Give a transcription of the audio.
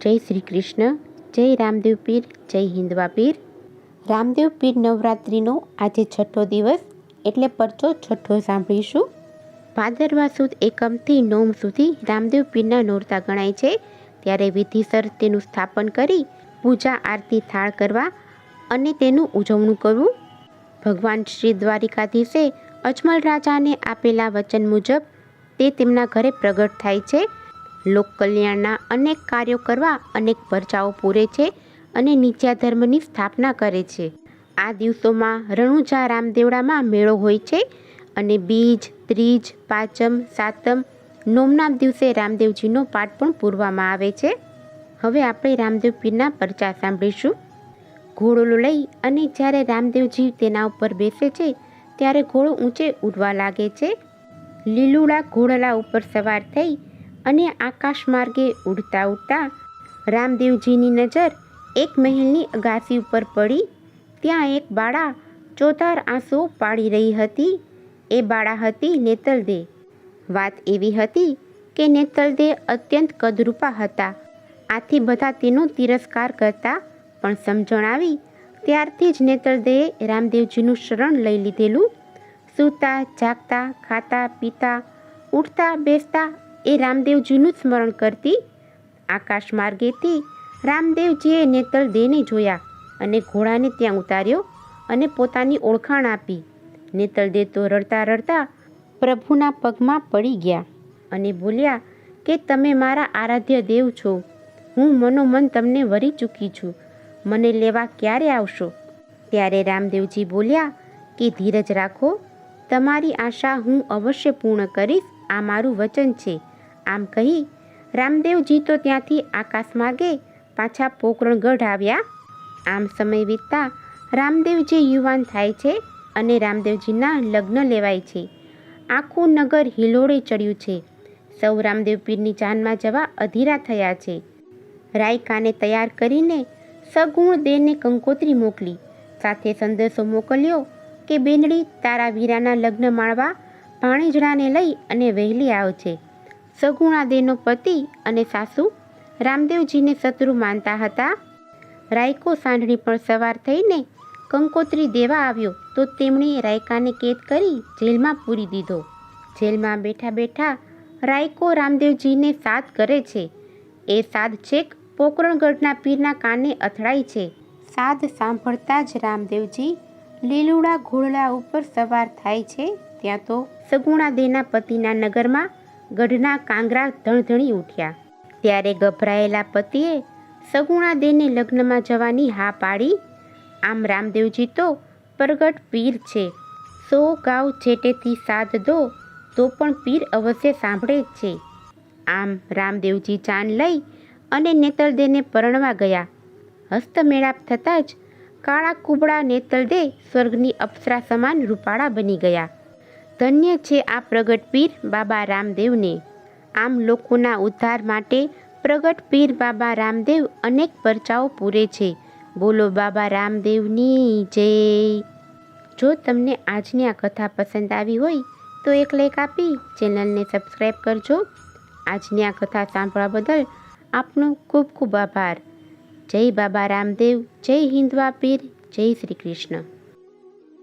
જય શ્રી કૃષ્ણ, જય રામદેવ પીર, જય હિન્દવા પીર રામદેવ પીર નવરાત્રિનો આજે છઠ્ઠો દિવસ, એટલે પરચો છઠ્ઠો સાંભળીશું. ભાદરવા સુદ એકમથી નોમ સુધી રામદેવ પીરના નોરતા ગણાય છે. ત્યારે વિધિસર તેનું સ્થાપન કરી પૂજા આરતી થાળ કરવા અને તેનું ઉજવણું કરવું. ભગવાન શ્રી દ્વારિકાધીશે અજમલ રાજાને આપેલા વચન મુજબ તે તેમના ઘરે પ્રગટ થાય છે. લોક કલ્યાણના અનેક કાર્યો કરવા અનેક પરચાઓ પૂરે છે અને નીચા ધર્મની સ્થાપના કરે છે. આ દિવસોમાં રણુજા રામદેવડામાં મેળો હોય છે અને બીજ, ત્રીજ, પાંચમ, સાતમ નોમના દિવસે રામદેવજીનો પાઠ પણ પૂરવામાં આવે છે. હવે આપણે રામદેવ પીરના પરચા સાંભળીશું. ઘોડો લઈ અને જ્યારે રામદેવજી તેના ઉપર બેસે છે, ત્યારે ઘોડો ઊંચે ઉડવા લાગે છે. લીલુડા ઘોડલા ઉપર સવાર થઈ અને આકાશ માર્ગે ઉડતા ઉડતા રામદેવજીની નજર એક મહેલની અગાસી ઉપર પડી. ત્યાં એક બાળા ચોધાર આંસુ પાડી રહી હતી. એ બાળા હતી નેતલદે. વાત એવી હતી કે નેતલદે અત્યંત કદરૂપા હતા. આથી બધા તેનો તિરસ્કાર કરતા પણ સમજણ આવી ત્યારથી જ નેતલદેએ રામદેવજીનું શરણ લઈ લીધેલું. સૂતા, જાગતા, ખાતા, પીતા, ઉઠતા, બેસતા એ રામદેવજીનું સ્મરણ કરતી. આકાશ માર્ગેથી રામદેવજીએ નેતલદેને જોયા અને ઘોડાને ત્યાં ઉતાર્યો અને પોતાની ઓળખાણ આપી. નેતલદે તો રડતા રડતા પ્રભુના પગમાં પડી ગયા અને બોલ્યા કે તમે મારા આરાધ્ય દેવ છો. હું મનોમન તમને વરી ચૂકી છું. મને લેવા ક્યારે આવશો? ત્યારે રામદેવજી બોલ્યા કે ધીરજ રાખો. તમારી આશા હું અવશ્ય પૂર્ણ કરીશ. આ મારું વચન છે. આમ કહી રામદેવજી તો ત્યાંથી આકાશ માર્ગે પાછા પોકરણગઢ આવ્યા. આમ સમય વીતતા રામદેવજી યુવાન થાય છે અને રામદેવજીના લગ્ન લેવાય છે. આખું નગર હિલોળે ચડ્યું છે. સૌ રામદેવ પીરની જાનમાં જવા અધીરા થયા છે. રાયકાને તૈયાર કરીને સગુણ દેને કંકોત્રી મોકલી. સાથે સંદેશો મોકલ્યો કે, બેનડી, તારા વીરાના લગ્ન માણવા ભાણેજડાને લઈ અને વહેલી આવશે સગુણા દેનો પતિ અને સાસુ રામદેવજીને શત્રુ માનતા હતા. રાયકો સાંઢણી પણ સવાર થઈને કંકોત્રી દેવા આવ્યો તો તેમણે રાયકાને કેદ કરી જેલમાં પૂરી દીધો. જેલમાં બેઠા બેઠા રાયકો રામદેવજીને સાદ કરે છે. એ સાદ છેક પોકરણગઢના પીરના કાને અથડાય છે. સાદ સાંભળતા જ રામદેવજી લીલુડા ઘોડલા ઉપર સવાર થાય છે. ત્યાં તો સગુણા દેના પતિના નગરમાં ગઢના કાંગરા ધણધણી ઉઠ્યા. ત્યારે ગભરાયેલા પતિએ સગુણાદેને લગ્નમાં જવાની હા પાડી. આમ રામદેવજી તો પ્રગટ પીર છે. સો ગાવ છેટેથી સાધ દો, તો પણ પીર અવશ્ય સાંભળે જ છે. આમ રામદેવજી ચાન લઈ અને નેતલદેને પરણવા ગયા. હસ્તમેળાપ થતાં જ કાળા કુબળા નેતલદે સ્વર્ગની અપ્સરા સમાન રૂપાળા બની ગયા. ધન્ય છે આ પ્રગટ પીર બાબા રામદેવને. આમ લોકોના ઉદ્ધાર માટે પ્રગટ પીર બાબા રામદેવ અનેક પરચાઓ પૂરે છે. બોલો બાબા રામદેવની જય. જો તમને આજની આ કથા પસંદ આવી હોય તો એક લાઈક આપી ચેનલને સબસ્ક્રાઈબ કરજો. આજની આ કથા સાંભળવા બદલ આપનો ખૂબ ખૂબ આભાર. જય બાબા રામદેવ, જય હિન્દવા પીર જય શ્રી કૃષ્ણ.